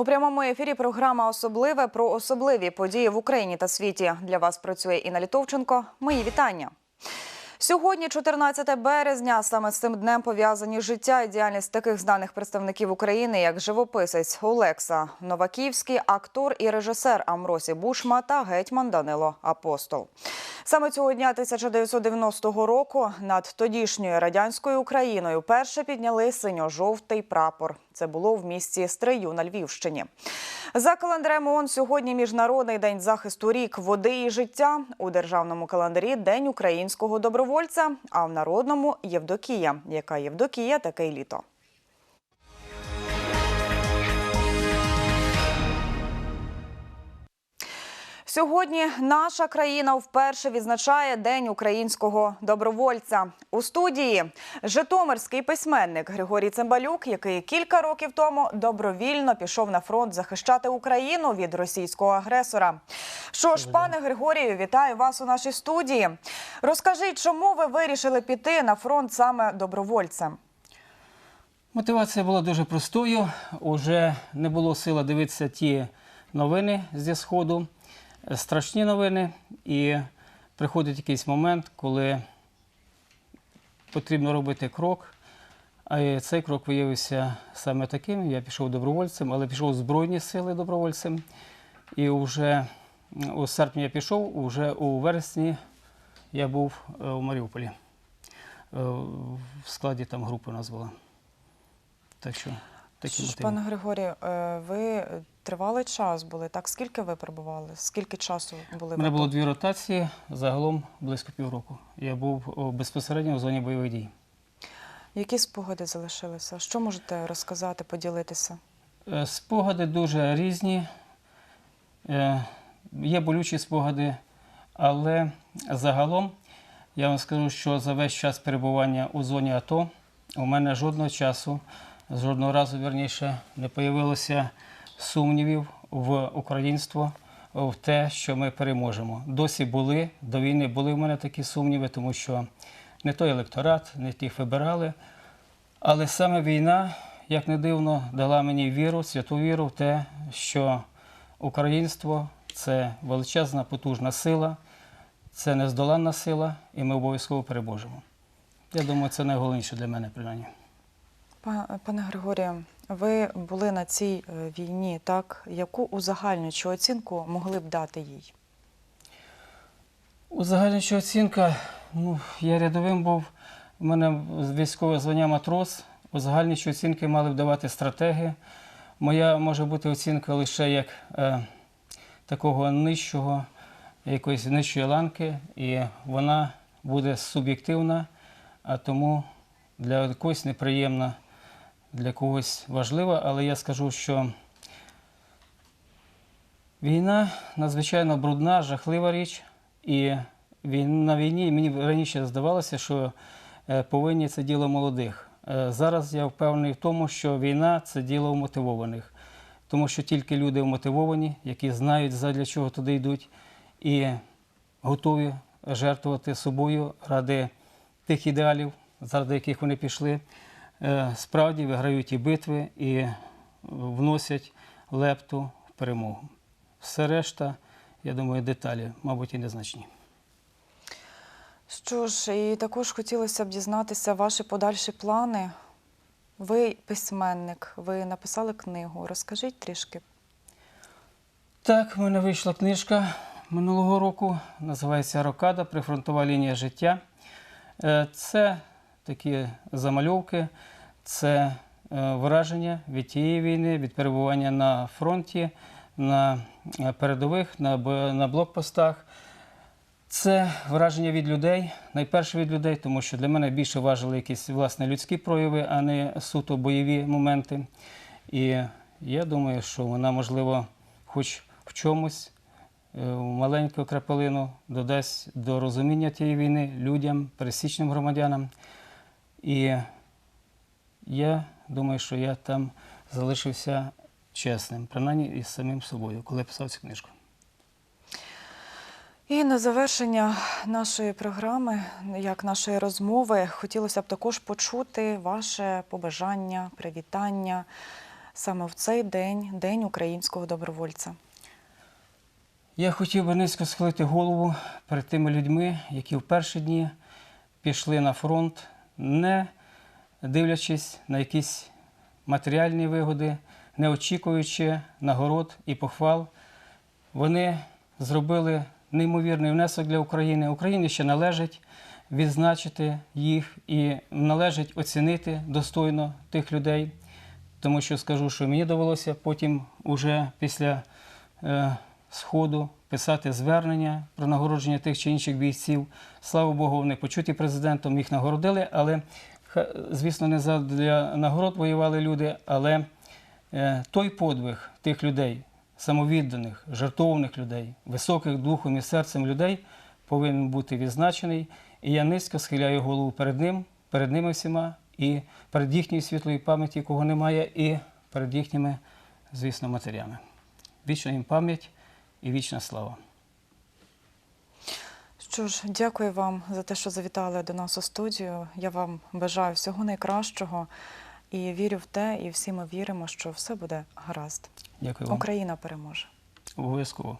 У прямому ефірі програма Особливе про особливі події в Україні та світі. Для вас працює Інна Літовченко. Мої вітання. Сьогодні, 14 березня, саме з цим днем пов'язані життя і діяльність таких знаних представників України, як живописець Олекса Новаківський, актор і режисер Амросі Бушма та гетьман Данило Апостол. Саме цього дня 1990 року над тодішньою радянською Україною перше підняли синьо-жовтий прапор. Це було в місті Стрию на Львівщині. За календарем ООН сьогодні міжнародний день захисту рік води і життя. У державному календарі День українського добровольця, а в народному Євдокія. Яка Євдокія, таке літо. Сьогодні наша країна вперше відзначає День українського добровольця. У студії Житомирський письменник Григорій Цимбалюк, який кілька років тому добровільно пішов на фронт захищати Україну від російського агресора. Що ж, пане Григорію, вітаю вас у нашій студії. Розкажіть, чому ви вирішили піти на фронт саме добровольцем? Мотивація була дуже простою. Уже не було сили дивитися ті новини зі Сходу, страшні новини. І приходить якийсь момент, коли потрібно робити крок. А цей крок виявився саме таким. Я пішов добровольцем, але пішов в Збройні сили добровольцем. І вже у серпні я пішов, уже у вересні я був е, у Маріуполі. Е, В складі там групи у нас була. Так що такі пане Григорію, е, ви тривалий час були. Так скільки ви перебували? Скільки часу були У мене було дві ротації, загалом близько півроку. Я був безпосередньо в зоні бойових дій. Які спогади залишилися? Що можете розказати, поділитися? Е, Спогади дуже різні. Е, Є болючі спогади, але загалом я вам скажу, що за весь час перебування у зоні АТО у мене жодного часу, жодного разу вірніше, не появилося сумнівів в українство, в те, що ми переможемо. Досі були, до війни були в мене такі сумніви, тому що не той електорат, не тих вибирали. Але саме війна, як не дивно, дала мені віру, святу віру в те, що українство це величезна, потужна сила, це нездоланна сила, і ми обов'язково переможемо. Я думаю, це найголовніше для мене, принаймні. Пане Григорію, ви були на цій е, війні, так? Яку узагальнюючу оцінку могли б дати їй? Узагальнююча оцінка, ну, я рядовим був, у мене військове звання матрос. Узагальнюючі оцінки мали б давати стратеги. Моя може бути оцінка лише як е, такого нижчого, якоїсь нижчої ланки, і вона буде суб'єктивна, а тому для когось неприємна, для когось важлива. Але я скажу, що Війна надзвичайно брудна, жахлива річ. І на війні мені раніше здавалося, що е, повинні це діло молодих. Е, Зараз я впевнений в тому, що війна це діло вмотивованих. Тому що тільки люди вмотивовані, які знають, задля чого туди йдуть, і готові жертвувати собою ради тих ідеалів, заради яких вони пішли, справді виграють і битви і вносять лепту в перемогу. Все решта, я думаю, деталі, мабуть, і незначні. Що ж, і також хотілося б дізнатися ваші подальші плани. Ви письменник, ви написали книгу. Розкажіть трішки. Так, в мене вийшла книжка минулого року, називається Рокада Прифронтова лінія життя. Е, Це такі замальовки, це е, враження від тієї війни, від перебування на фронті, на е, передових, на, блокпостах. Це враження від людей, найперше від людей, тому що для мене більше важили якісь власне людські прояви, а не суто бойові моменти. І я думаю, що вона, можливо, хоч в чомусь е, маленьку крапелину додасть до розуміння тієї війни людям, пересічним громадянам. І я думаю, що я там залишився чесним, принаймні із самим собою, коли писав цю книжку. І на завершення нашої програми, як нашої розмови, хотілося б також почути ваше побажання, привітання саме в цей день, День українського добровольця? Я хотів би низько схилити голову перед тими людьми, які в перші дні пішли на фронт, не дивлячись на якісь матеріальні вигоди, не очікуючи нагород і похвал. Вони зробили неймовірний внесок для України. Україні ще належить відзначити їх і належить оцінити достойно тих людей, тому що скажу, що мені довелося потім, уже після е, сходу, писати звернення про нагородження тих чи інших бійців. Слава Богу, вони почуті президентом, їх нагородили, але, звісно, не для нагород воювали люди, але е, той подвиг тих людей, самовідданих, жертовних людей, високих духом і серцем людей, повинен бути відзначений. І я низько схиляю голову перед ним, перед ними всіма, і перед їхньою світлою пам'яті, кого немає, і перед їхніми, звісно, матерями. Вічна їм пам'ять і вічна слава. Що ж, дякую вам за те, що завітали до нас у студію. Я вам бажаю всього найкращого і вірю в те, і всі ми віримо, що все буде гаразд. Дякую вам. Україна переможе. Обов'язково.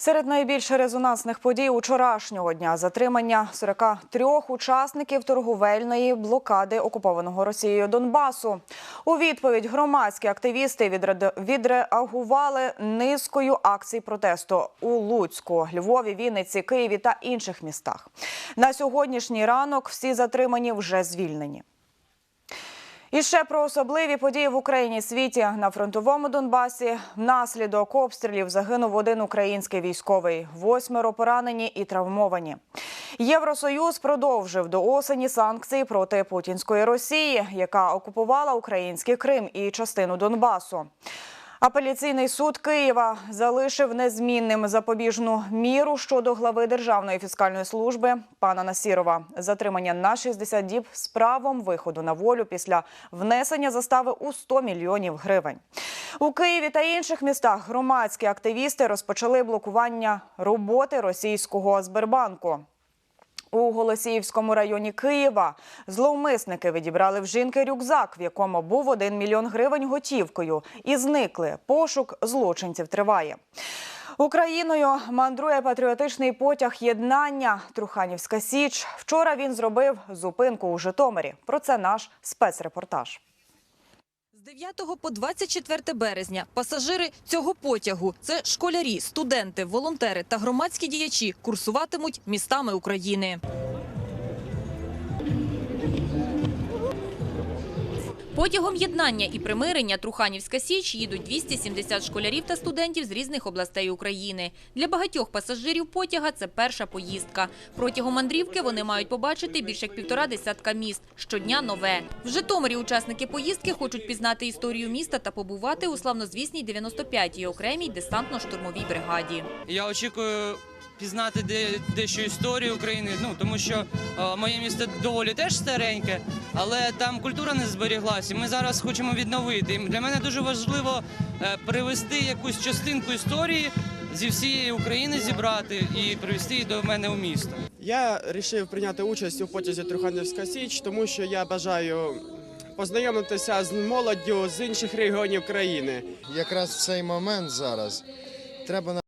Серед найбільш резонансних подій учорашнього дня затримання 43 учасників торговельної блокади окупованого Росією Донбасу. У відповідь громадські активісти відреагували низкою акцій протесту у Луцьку, Львові, Вінниці, Києві та інших містах. На сьогоднішній ранок всі затримані вже звільнені. І ще про особливі події в Україні світі на фронтовому Донбасі. Внаслідок обстрілів загинув один український військовий, восьмеро поранені і травмовані. Євросоюз продовжив до осені санкції проти путінської Росії, яка окупувала український Крим і частину Донбасу. Апеляційний суд Києва залишив незмінним запобіжну міру щодо глави Державної фіскальної служби пана Насірова. Затримання на 60 діб з правом виходу на волю після внесення застави у 100 мільйонів гривень. У Києві та інших містах громадські активісти розпочали блокування роботи російського Сбербанку. У Голосіївському районі Києва зловмисники відібрали в жінки рюкзак, в якому був 1 мільйон гривень готівкою, і зникли. Пошук злочинців триває. Україною мандрує патріотичний потяг єднання Труханівська Січ. Вчора він зробив зупинку у Житомирі. Про це наш спецрепортаж. З 9 по 24 березня пасажири цього потягу – це школярі, студенти, волонтери та громадські діячі курсуватимуть містами України. Потягом єднання і примирення Труханівська Січ їдуть 270 школярів та студентів з різних областей України. Для багатьох пасажирів потяга це перша поїздка. Протягом мандрівки вони мають побачити більше як півтора десятка міст. Щодня нове. В Житомирі учасники поїздки хочуть пізнати історію міста та побувати у славнозвісній 95-й окремій десантно-штурмовій бригаді. Я очікую пізнати дещо історію України, ну тому що е, моє місто доволі теж стареньке, але там культура не зберіглася. Ми зараз хочемо відновити. І для мене дуже важливо е, привести якусь частинку історії зі всієї України зібрати і привезти її до мене у місто. Я вирішив прийняти участь у потязі Труханівська Січ, тому що я бажаю познайомитися з молоддю з інших регіонів країни. якраз в цей момент зараз треба